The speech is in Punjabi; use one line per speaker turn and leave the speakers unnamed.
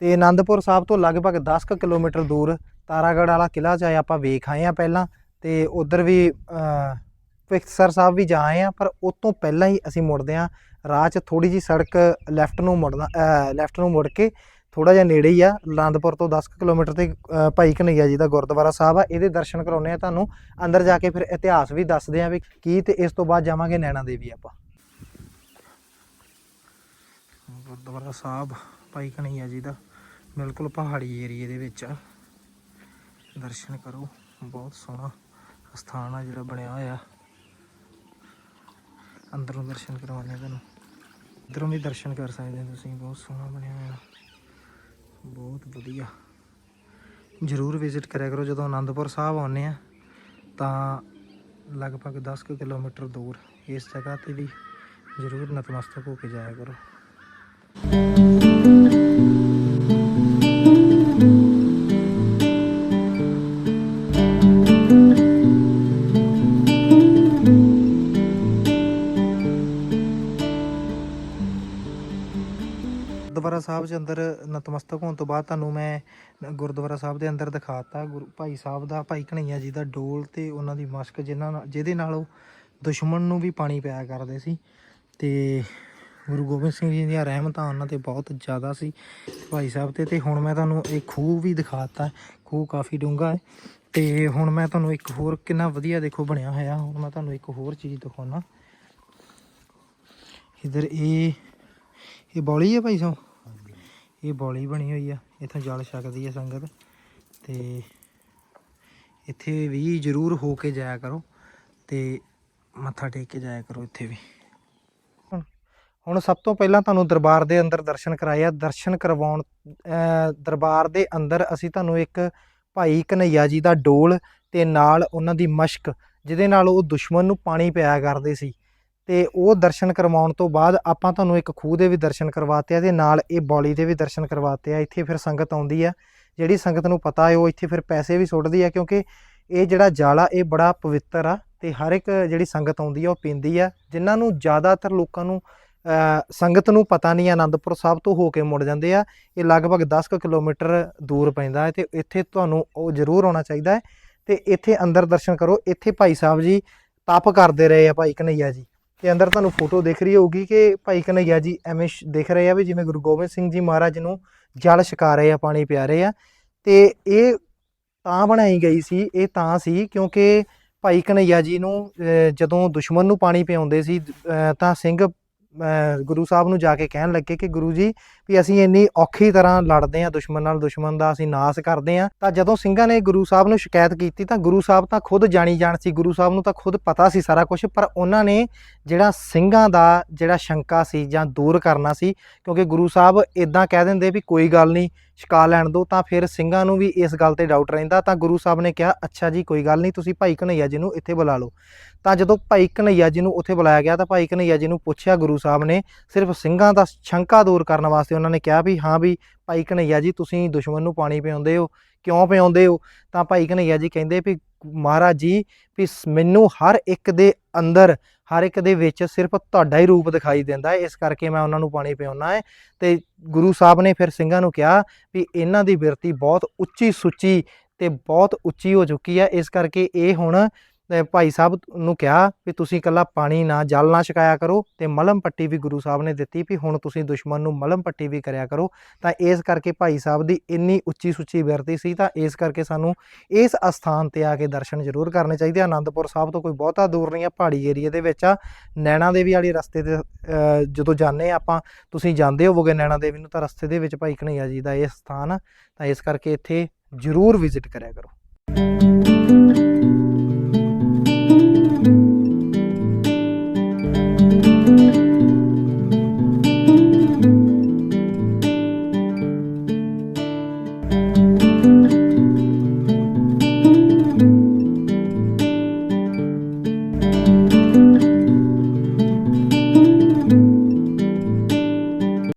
ਤੇ ਆਨੰਦਪੁਰ ਸਾਹਿਬ ਤੋਂ ਲਗਭਗ 10 ਕੁ ਕਿਲੋਮੀਟਰ ਦੂਰ ਤਾਰਾਗੜ੍ਹ ਵਾਲਾ ਕਿਲਾ ਚਾਹੇ ਆਪਾਂ ਵੇਖ ਆਏ ਆ ਪਹਿਲਾਂ ਤੇ ਉਧਰ ਵੀ ਫਿਕਸਰ ਸਾਹਿਬ ਵੀ ਜਾ ਆਏ ਆ ਪਰ ਉਸ ਤੋਂ ਪਹਿਲਾਂ ਹੀ ਅਸੀਂ ਮੁੜਦੇ ਆ ਰਾਹ 'ਚ ਥੋੜੀ ਜੀ ਸੜਕ ਲੈਫਟ ਨੂੰ ਮੁੜਨਾ ਲੈਫਟ ਨੂੰ ਮੁੜ ਕੇ ਥੋੜਾ ਜਿਹਾ ਨੇੜੇ ਹੀ ਆ। ਆਨੰਦਪੁਰ ਤੋਂ 10 ਕੁ ਕਿਲੋਮੀਟਰ ਤੇ ਭਾਈ ਕਨਈਆ ਜੀ ਦਾ ਗੁਰਦੁਆਰਾ ਸਾਹਿਬ ਆ। ਇਹਦੇ ਦਰਸ਼ਨ ਕਰਾਉਣੇ ਆ ਤੁਹਾਨੂੰ। ਅੰਦਰ ਜਾ ਕੇ ਫਿਰ ਇਤਿਹਾਸ ਵੀ ਦੱਸਦੇ ਆ ਵੀ ਕੀ ਤੇ ਇਸ ਤੋਂ ਬਾਅਦ ਜਾਵਾਂਗੇ ਨੈਣਾ ਦੇਵੀ ਆਪਾਂ। ਗੁਰਦੁਆਰਾ ਸਾਹਿਬ। ਭਾਈ ਕਨਈਆ ਜੀ ਦਾ। ਬਿਲਕੁਲ ਪਹਾੜੀ ਏਰੀਏ ਦੇ ਵਿੱਚ ਆ। ਦਰਸ਼ਨ ਕਰੋ, ਬਹੁਤ ਸੋਹਣਾ ਸਥਾਨ ਆ ਜਿਹੜਾ ਬਣਿਆ ਹੋਇਆ। ਅੰਦਰੋਂ ਦਰਸ਼ਨ ਕਰਵਾਉਂਦੇ ਆ ਤੁਹਾਨੂੰ। ਇੱਧਰੋਂ ਵੀ ਦਰਸ਼ਨ ਕਰ ਸਕਦੇ ਹੋ ਤੁਸੀਂ, ਬਹੁਤ ਸੋਹਣਾ ਬਣਿਆ ਹੋਇਆ। ਬਹੁਤ ਵਧੀਆ। ਜ਼ਰੂਰ ਵਿਜ਼ਿਟ ਕਰਿਆ ਕਰੋ, ਜਦੋਂ ਆਨੰਦਪੁਰ ਸਾਹਿਬ ਆਉਂਦੇ ਆ, ਤਾਂ ਲਗਭਗ 10 ਕੁ ਕਿਲੋਮੀਟਰ ਦੂਰ ਇਸ ਜਗ੍ਹਾ ਤੇ ਵੀ ਜ਼ਰੂਰ ਨਤਮਸਤਕ ਹੋ ਕੇ ਜਾਇਆ ਕਰੋ। ਗੁਰਦੁਆਰਾ ਸਾਹਿਬ ਦੇ ਅੰਦਰ ਨਤਮਸਤਕ ਹੋਣ ਤੋਂ ਬਾਅਦ ਤੁਹਾਨੂੰ ਮੈਂ ਗੁਰਦੁਆਰਾ ਸਾਹਿਬ ਦੇ ਅੰਦਰ ਦਿਖਾਤਾ, ਗੁਰੂ ਭਾਈ ਸਾਹਿਬ ਦਾ, ਭਾਈ ਕਨਈਆ ਜੀ ਦਾ ਡੋਲ ਤੇ ਉਹਨਾਂ ਦੀ ਮਸ਼ਕ, ਜਿਨ੍ਹਾਂ ਨਾਲ, ਜਿਹਦੇ ਨਾਲ ਉਹ ਦੁਸ਼ਮਣ ਨੂੰ ਵੀ ਪਾਣੀ ਪਿਆ ਕਰਦੇ ਸੀ ਤੇ ਗੁਰੂ ਗੋਬਿੰਦ ਸਿੰਘ ਜੀ ਦੀਆਂ ਰਹਿਮਤਾਂ ਉਹਨਾਂ ਤੇ ਬਹੁਤ ਜ਼ਿਆਦਾ ਸੀ ਭਾਈ ਸਾਹਿਬ ਤੇ ਤੇ ਹੁਣ ਮੈਂ ਤੁਹਾਨੂੰ ਇਹ ਖੂਹ ਵੀ ਦਿਖਾਤਾ, ਖੂਹ ਕਾਫੀ ਡੂੰਘਾ ਹੈ ਤੇ ਹੁਣ ਮੈਂ ਤੁਹਾਨੂੰ ਇੱਕ ਹੋਰ ਕਿੰਨਾ ਵਧੀਆ ਦੇਖੋ ਬਣਿਆ ਹੋਇਆ, ਹੁਣ ਮੈਂ ਤੁਹਾਨੂੰ ਇੱਕ ਹੋਰ ਚੀਜ਼ ਦਿਖਾਉਣਾ ਇਧਰ ਇਹ ਇਹ ਬੌਲੀ ਹੈ ਭਾਈ ਸਾਹਿਬ? ਇਹ ਬੌਲੀ ਬਣੀ ਹੋਈ ਆ, ਇੱਥੋਂ ਜਲ ਛਕਦੀ ਹੈ ਸੰਗਤ ਤੇ ਇੱਥੇ ਵੀ ਜ਼ਰੂਰ ਹੋ ਕੇ ਜਾਇਆ ਕਰੋ ਤੇ ਮੱਥਾ ਟੇਕ ਕੇ ਜਾਇਆ ਕਰੋ ਇੱਥੇ ਵੀ। ਹੁਣ- ਸਭ ਤੋਂ ਪਹਿਲਾਂ ਤੁਹਾਨੂੰ ਦਰਬਾਰ ਦੇ ਅੰਦਰ ਦਰਸ਼ਨ ਕਰਾਏ ਦਰਸ਼ਨ ਕਰਵਾਉਣ ਦਰਬਾਰ ਦੇ ਅੰਦਰ ਅਸੀਂ ਤੁਹਾਨੂੰ ਇੱਕ ਭਾਈ ਕਨਈਆ ਜੀ ਦਾ ਡੋਲ ਤੇ ਨਾਲ ਉਹਨਾਂ ਦੀ ਮਸ਼ਕ, ਜਿਹਦੇ ਨਾਲ ਉਹ ਦੁਸ਼ਮਣ ਨੂੰ ਪਾਣੀ ਪਿਆਇਆ ਕਰਦੇ ਸੀ। ਤੇ ਉਹ ਦਰਸ਼ਨ ਕਰਵਾਉਣ ਤੋਂ ਬਾਅਦ ਆਪਾਂ ਤੁਹਾਨੂੰ ਇੱਕ ਖੂਹ ਦੇ ਵੀ ਦਰਸ਼ਨ ਕਰਵਾਤੇ ਆ ਤੇ ਨਾਲ ਇਹ ਬੌਲੀ ਦੇ ਵੀ ਦਰਸ਼ਨ ਕਰਵਾਤੇ ਆ। ਇੱਥੇ ਫਿਰ ਸੰਗਤ ਆਉਂਦੀ ਆ, ਜਿਹੜੀ ਸੰਗਤ ਨੂੰ ਪਤਾ ਹੈ ਉਹ ਇੱਥੇ ਫਿਰ ਪੈਸੇ ਵੀ ਸੁੱਟਦੀ ਆ ਕਿਉਂਕਿ ਇਹ ਜਿਹੜਾ ਜਲ ਆ ਇਹ ਬੜਾ ਪਵਿੱਤਰ ਆ ਤੇ ਹਰ ਇੱਕ ਜਿਹੜੀ ਸੰਗਤ ਆਉਂਦੀ ਆ ਉਹ ਪੀਂਦੀ ਆ। ਜਿਨ੍ਹਾਂ ਨੂੰ ਜ਼ਿਆਦਾਤਰ ਲੋਕਾਂ ਨੂੰ ਸੰਗਤ ਨੂੰ ਪਤਾ ਨਹੀਂ ਆਨੰਦਪੁਰ ਸਾਹਿਬ ਤੋਂ ਹੋ ਕੇ ਮੁੜ ਜਾਂਦੇ ਆ, ਇਹ ਲਗਭਗ 10 ਕੁ ਕਿਲੋਮੀਟਰ ਦੂਰ ਪੈਂਦਾ ਹੈ ਤੇ ਇੱਥੇ ਤੁਹਾਨੂੰ ਉਹ ਜ਼ਰੂਰ ਆਉਣਾ ਚਾਹੀਦਾ ਹੈ ਤੇ ਇੱਥੇ ਅੰਦਰ ਦਰਸ਼ਨ ਕਰੋ। ਇੱਥੇ ਭਾਈ ਸਾਹਿਬ ਜੀ ਤਪ ਕਰਦੇ ਰਹੇ ਆ ਭਾਈ ਕਨਈਆ ਜੀ। ਤੇ ਅੰਦਰ ਤੁਹਾਨੂੰ ਫੋਟੋ ਦਿਖ ਰਹੀ ਹੋਊਗੀ ਕਿ ਭਾਈ ਕਨਈਆ ਜੀ ਐਵੇਂ ਦਿਖ ਰਹੇ ਆ ਵੀ ਜਿਵੇਂ ਗੁਰੂ ਗੋਬਿੰਦ ਸਿੰਘ ਜੀ ਮਹਾਰਾਜ ਨੂੰ ਜਲ ਛਕਾ ਰਹੇ ਆ ਪਾਣੀ ਪਿਆ ਰਹੇ ਆ। ਤੇ ਇਹ ਤਾਂ ਬਣਾਈ ਗਈ ਸੀ ਇਹ ਤਾਂ ਸੀ ਕਿਉਂਕਿ ਭਾਈ ਕਨਈਆ ਜੀ ਨੂੰ ਅਹ, ਜਦੋਂ ਦੁਸ਼ਮਣ ਨੂੰ ਪਾਣੀ ਪਿਆਉਂਦੇ ਸੀ ਤਾਂ ਸਿੰਘ ਗੁਰੂ ਸਾਹਿਬ ਨੂੰ ਜਾ ਕੇ ਕਹਿਣ ਲੱਗੇ ਕਿ ਗੁਰੂ ਜੀ, ਵੀ ਅਸੀਂ ਇੰਨੀ ਔਖੀ ਤਰ੍ਹਾਂ ਲੜਦੇ ਆ ਦੁਸ਼ਮਣ ਨਾਲ ਦੁਸ਼ਮਣ ਦਾ, ਅਸੀਂ ਨਾਸ ਕਰਦੇ ਆ ਤਾਂ ਜਦੋਂ ਸਿੰਘਾਂ ਨੇ ਗੁਰੂ ਸਾਹਿਬ ਨੂੰ ਸ਼ਿਕਾਇਤ ਕੀਤੀ ਤਾਂ ਗੁਰੂ ਸਾਹਿਬ ਤਾਂ ਖੁਦ ਜਾਣੀ ਜਾਣ ਸੀ, ਗੁਰੂ ਸਾਹਿਬ ਨੂੰ ਤਾਂ ਖੁਦ ਪਤਾ ਸੀ ਸਾਰਾ ਕੁਝ ਪਰ ਉਹਨਾਂ ਨੇ ਜਿਹੜਾ ਸਿੰਘਾਂ ਦਾ ਜਿਹੜਾ ਸ਼ੰਕਾ ਸੀ ਜਾਂ ਦੂਰ ਕਰਨਾ ਸੀ, ਕਿਉਂਕਿ ਗੁਰੂ ਸਾਹਿਬ ਇਦਾਂ ਕਹਿ ਦਿੰਦੇ ਵੀ ਕੋਈ ਗੱਲ ਨਹੀਂ ਛਕਾ ਲੈਣ ਦਿਓ ਤਾਂ ਫਿਰ ਸਿੰਘਾਂ ਨੂੰ ਵੀ ਇਸ ਗੱਲ ਤੇ ਡਾਊਟ ਰਹਿੰਦਾ, ਤਾਂ ਗੁਰੂ ਸਾਹਿਬ ਨੇ ਕਿਹਾ, ਅੱਛਾ ਜੀ, ਕੋਈ ਗੱਲ ਨਹੀਂ, ਤੁਸੀਂ ਭਾਈ ਕਨਈਆ ਜੀ ਨੂੰ ਇੱਥੇ ਬੁਲਾ ਲਓ। ਤਾਂ ਜਦੋਂ ਭਾਈ ਕਨਈਆ ਜੀ ਨੂੰ ਉੱਥੇ ਬੁਲਾਇਆ ਗਿਆ, ਤਾਂ ਭਾਈ ਕਨਈਆ ਜੀ ਨੂੰ ਪੁੱਛਿਆ ਗੁਰੂ ਸਾਹਿਬ ਨੇ ਸਿਰਫ ਸਿੰਘਾਂ ਦਾ ਸ਼ੰਕਾ ਦੂਰ ਕਰਨ ਵਾਸਤੇ ਉਹਨਾਂ ਨੇ ਕਿਹਾ ਵੀ ਹਾਂ ਵੀ ਭਾਈ ਕਨਈਆ ਜੀ, ਤੁਸੀਂ ਦੁਸ਼ਮਣ ਨੂੰ ਪਾਣੀ ਪਿਆਉਂਦੇ ਹੋ, ਕਿਉਂ ਪਿਆਉਂਦੇ ਹੋ? ਤਾਂ ਭਾਈ ਕਨਈਆ ਜੀ ਕਹਿੰਦੇ ਵੀ ਮਹਾਰਾਜ ਜੀ, ਵੀ ਮੈਨੂੰ ਹਰ ਇੱਕ ਦੇ ਅੰਦਰ, ਹਰ ਇੱਕ ਦੇ ਵਿੱਚ ਸਿਰਫ ਤੁਹਾਡਾ ਹੀ ਰੂਪ ਦਿਖਾਈ ਦਿੰਦਾ ਹੈ, ਇਸ ਕਰਕੇ ਮੈਂ ਉਹਨਾਂ ਨੂੰ ਪਾਣੀ ਪਿਆਉਣਾ ਹੈ। ਤੇ ਗੁਰੂ ਸਾਹਿਬ ਨੇ ਫਿਰ ਸਿੰਘਾਂ ਨੂੰ ਕਿਹਾ ਵੀ ਇਹਨਾਂ ਦੀ ਬਿਰਤੀ ਬਹੁਤ ਉੱਚੀ ਸੁੱਚੀ ਤੇ ਬਹੁਤ ਉੱਚੀ ਹੋ ਚੁੱਕੀ ਹੈ, ਇਸ ਕਰਕੇ ਇਹ ਹੁਣ ਭਾਈ ਸਾਹਿਬ ਨੂੰ ਕਿਹਾ ਵੀ ਤੁਸੀਂ ਇਕੱਲਾ ਪਾਣੀ ਨਾ, ਜਲ ਨਾ ਛਕਾਇਆ ਕਰੋ ਤੇ ਮਲਮ ਪੱਟੀ ਵੀ ਗੁਰੂ ਸਾਹਿਬ ਨੇ ਦਿੱਤੀ ਵੀ ਹੁਣ ਤੁਸੀਂ ਦੁਸ਼ਮਣ ਨੂੰ ਮਲਮ ਪੱਟੀ ਵੀ ਕਰਿਆ ਕਰੋ। ਤਾਂ ਇਸ ਕਰਕੇ ਭਾਈ ਸਾਹਿਬ ਦੀ ਇੰਨੀ ਉੱਚੀ ਸੁੱਚੀ ਬਿਰਤੀ ਸੀ ਤਾਂ ਇਸ ਕਰਕੇ ਸਾਨੂੰ ਇਸ ਅਸਥਾਨ ਤੇ ਆ ਕੇ ਦਰਸ਼ਨ ਜ਼ਰੂਰ ਕਰਨੇ ਚਾਹੀਦੇ ਆ। ਆਨੰਦਪੁਰ ਸਾਹਿਬ ਤੋਂ ਕੋਈ ਬਹੁਤਾ ਦੂਰ ਨਹੀਂ ਆ, ਪਹਾੜੀ ਏਰੀਆ ਦੇ ਵਿੱਚ ਆ। ਨੈਣਾ ਦੇਵੀ ਵਾਲੀ ਰਸਤੇ ਤੇ ਜਦੋਂ ਜਾਂਦੇ ਆ ਆਪਾਂ, ਤੁਸੀਂ ਜਾਂਦੇ ਹੋਵੋਗੇ ਨੈਣਾ ਦੇਵੀ ਨੂੰ ਤਾਂ ਰਸਤੇ ਦੇ ਵਿੱਚ ਭਾਈ ਕਨਈਆ ਜੀ ਦਾ ਇਹ ਸਥਾਨ ਤਾਂ ਇਸ ਕਰਕੇ ਇੱਥੇ ਜ਼ਰੂਰ ਵਿਜ਼ਿਟ ਕਰਿਆ ਕਰੋ।